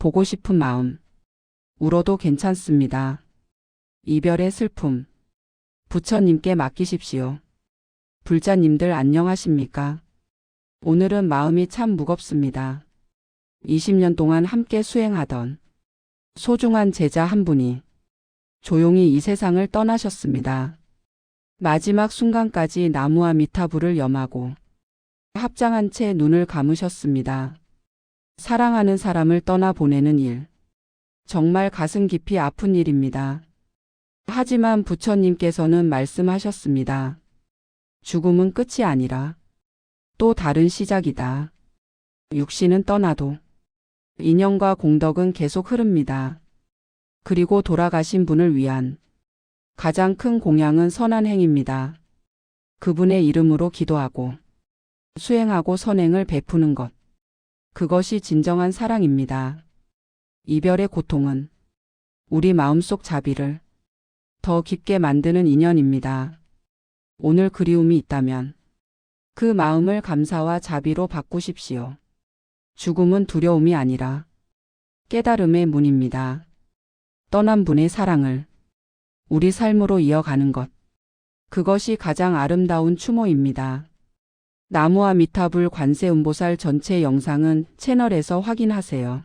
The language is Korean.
보고 싶은 마음. 울어도 괜찮습니다. 이별의 슬픔. 부처님께 맡기십시오. 불자님들 안녕하십니까? 오늘은 마음이 참 무겁습니다. 20년 동안 함께 수행하던 소중한 제자 한 분이 조용히 이 세상을 떠나셨습니다. 마지막 순간까지 나무와 미타불을 염하고 합장한 채 눈을 감으셨습니다. 사랑하는 사람을 떠나 보내는 일. 정말 가슴 깊이 아픈 일입니다. 하지만 부처님께서는 말씀하셨습니다. 죽음은 끝이 아니라 또 다른 시작이다. 육신은 떠나도 인연과 공덕은 계속 흐릅니다. 그리고 돌아가신 분을 위한 가장 큰 공양은 선한 행입니다. 그분의 이름으로 기도하고 수행하고 선행을 베푸는 것. 그것이 진정한 사랑입니다. 이별의 고통은 우리 마음속 자비를 더 깊게 만드는 인연입니다. 오늘 그리움이 있다면 그 마음을 감사와 자비로 바꾸십시오. 죽음은 두려움이 아니라 깨달음의 문입니다. 떠난 분의 사랑을 우리 삶으로 이어가는 것. 그것이 가장 아름다운 추모입니다. 나무와 미타불 관세음보살 전체 영상은 채널에서 확인하세요.